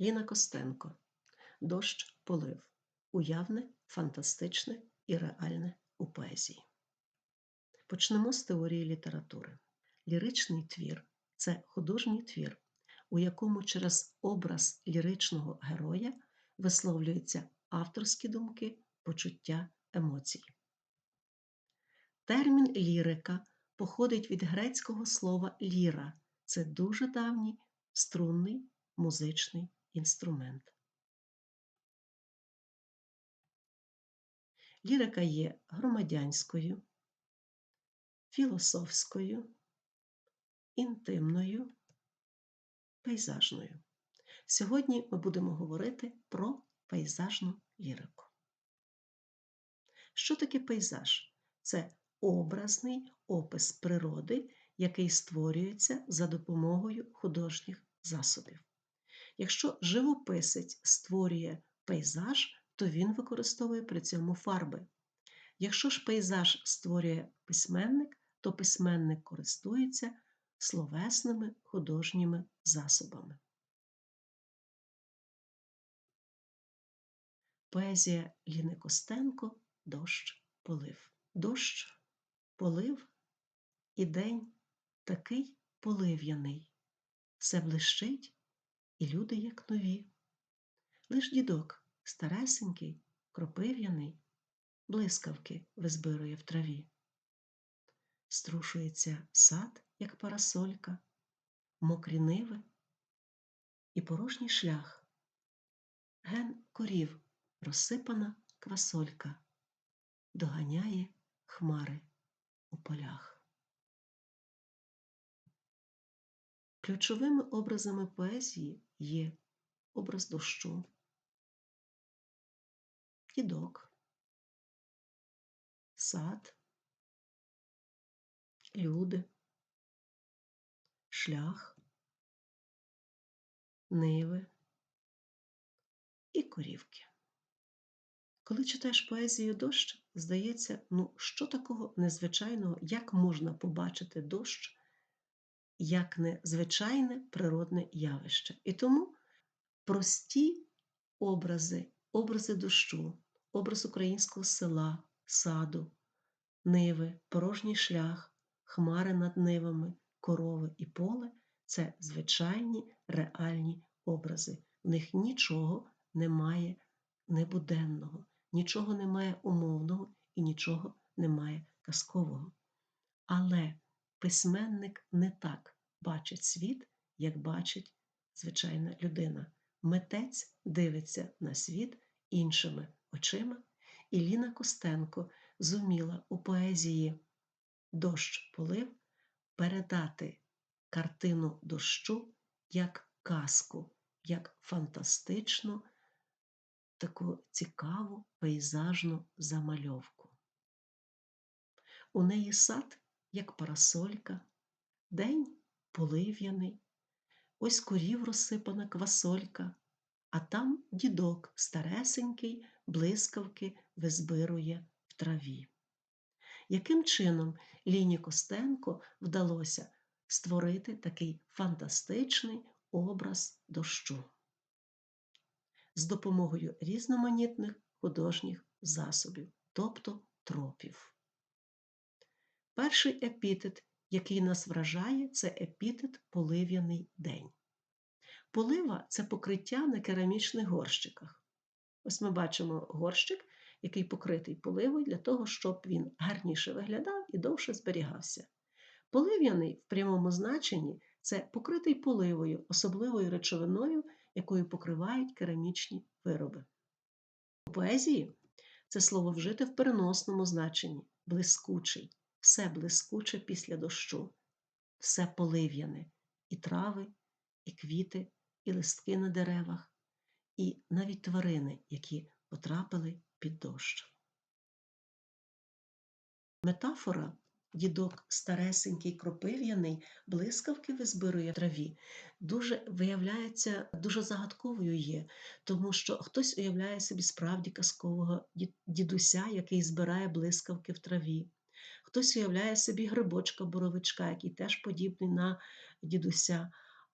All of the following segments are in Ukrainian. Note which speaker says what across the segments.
Speaker 1: Ліна Костенко. Дощ полив. Уявне, фантастичне і реальне у поезії. Почнемо з теорії літератури. Ліричний твір це художній твір, у якому через образ ліричного героя висловлюються авторські думки, почуття, емоції. Термін лірика походить від грецького слова ліра це дуже давній струнний музичний інструмент. Лірика є громадянською, філософською, інтимною, пейзажною. Сьогодні ми будемо говорити про пейзажну лірику. Що таке пейзаж? Це образний опис природи, який створюється за допомогою художніх засобів. Якщо живописець створює пейзаж, то він використовує при цьому фарби. Якщо ж пейзаж створює письменник, то письменник користується словесними художніми засобами. Поезія Ліни Костенко Дощ полив. Дощ полив і день такий полив'яний. Все блищить, і люди, як нові. Лиш дідок, старесенький, кропив'яний, блискавки визбирує в траві. Струшується сад, як парасолька, мокрі ниви і порожній шлях. Ген корів розсипана квасолька, доганяє хмари у полях. Ключовими образами поезії є образ дощу, дідок, сад, люди, шлях, ниви. І корівки. Коли читаєш поезію дощ, здається, ну що такого незвичайного, як можна побачити дощ як незвичайне природне явище. І тому прості образи, образи дощу, образ українського села, саду, ниви, порожній шлях, хмари над нивами, корови і поле це звичайні реальні образи. В них нічого немає небуденного, нічого немає умовного і нічого немає казкового. Але письменник не так бачить світ, як бачить звичайна людина. Митець дивиться на світ іншими очима, і Ліна Костенко зуміла у поезії Дощ полив передати картину дощу як казку, як фантастичну, таку цікаву пейзажну замальовку. У неї сад як парасолька, день полив'яний, ось корів розсипана квасолька, а там дідок старесенький, блискавки визбирує в траві. Яким чином Ліні Костенко вдалося створити такий фантастичний образ дощу? З допомогою різноманітних художніх засобів, тобто тропів. Перший епітет, який нас вражає, це епітет полив'яний день. Полива це покриття на керамічних горщиках. Ось ми бачимо горщик, який покритий поливою для того, щоб він гарніше виглядав і довше зберігався. Полив'яний в прямому значенні це покритий поливою, особливою речовиною, якою покривають керамічні вироби. У поезії це слово вжите в переносному значенні блискучий все блискуче після дощу, все полив'яне, і трави, і квіти, і листки на деревах, і навіть тварини, які потрапили під дощ. Метафора дідок старесенький кропив'яний, блискавки визбирує в траві, дуже виявляється, дуже загадковою є, тому що хтось уявляє собі справді казкового дідуся, який збирає блискавки в траві. Хтось уявляє собі грибочка боровичка, який теж подібний на дідуся.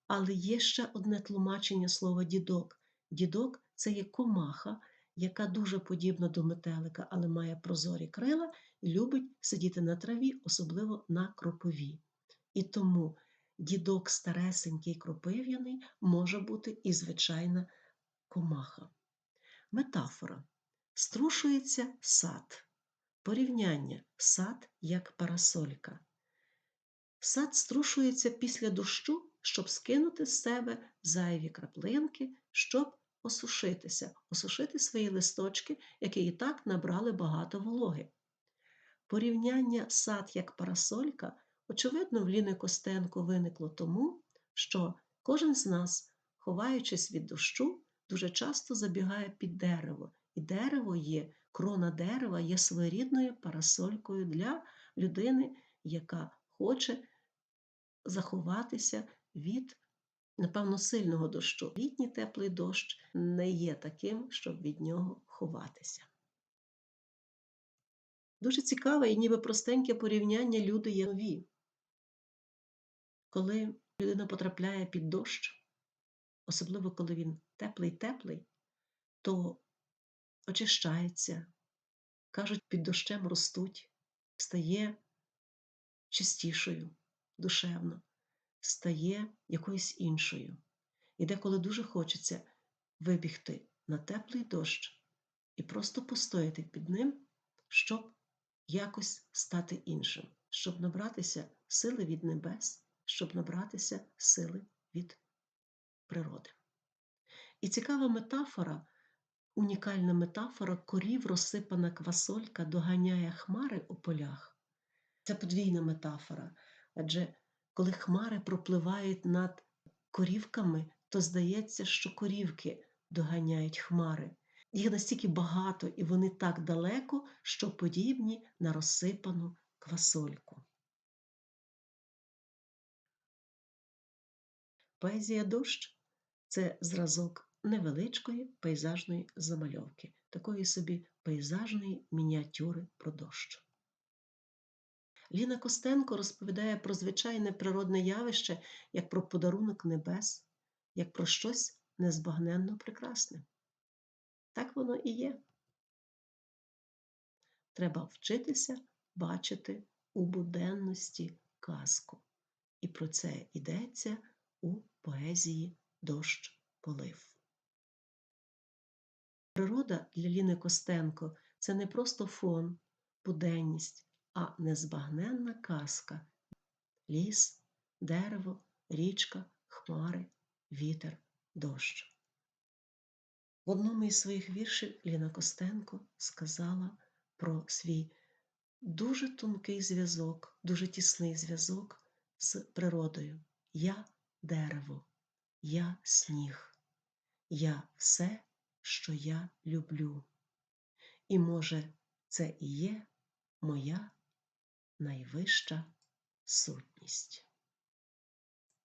Speaker 1: Але є ще одне тлумачення слова дідок. Дідок це є комаха, яка дуже подібна до метелика, але має прозорі крила і любить сидіти на траві, особливо на кропові. І тому дідок старесенький кропив'яний може бути і звичайна комаха. Метафора. Струшується сад. Порівняння сад як парасолька. Сад струшується після дощу, щоб скинути з себе зайві краплинки, щоб осушитися, осушити свої листочки, які і так набрали багато вологи. Порівняння сад як парасолька, очевидно, в Ліни Костенко виникло тому, що кожен з нас, ховаючись від дощу, дуже часто забігає під дерево, і дерево є, крона дерева є своєрідною парасолькою для людини, яка хоче заховатися від, напевно, сильного дощу. Літній теплий дощ не є таким, щоб від нього ховатися. Дуже цікаве і ніби простеньке порівняння люди є нові. Коли людина потрапляє під дощ, особливо коли він теплий-теплий, то очищається, кажуть, під дощем ростуть, стає чистішою, душевно, стає якоюсь іншою. І деколи дуже хочеться вибігти на теплий дощ і просто постояти під ним, щоб якось стати іншим, щоб набратися сили від небес, щоб набратися сили від природи. І цікава метафора, унікальна метафора корів розсипана квасолька доганяє хмари у полях. Це подвійна метафора. Адже коли хмари пропливають над корівками, то здається, що корівки доганяють хмари. Їх настільки багато і вони так далеко, що подібні на розсипану квасольку. Поезія дощ це зразок невеличкої пейзажної замальовки, такої собі пейзажної мініатюри про дощ. Ліна Костенко розповідає про звичайне природне явище як про подарунок небес, як про щось незбагненно прекрасне. Так воно і є. Треба вчитися бачити у буденності казку. І про це йдеться у поезії Дощ полив. Природа для Ліни Костенко це не просто фон, буденність, а незбагненна казка ліс, дерево, річка, хмари, вітер, дощ. В одному із своїх віршів Ліна Костенко сказала про свій дуже тонкий зв'язок, дуже тісний зв'язок з природою. Я дерево, я сніг, я все, що я люблю. І, може, це і є моя найвища сутність.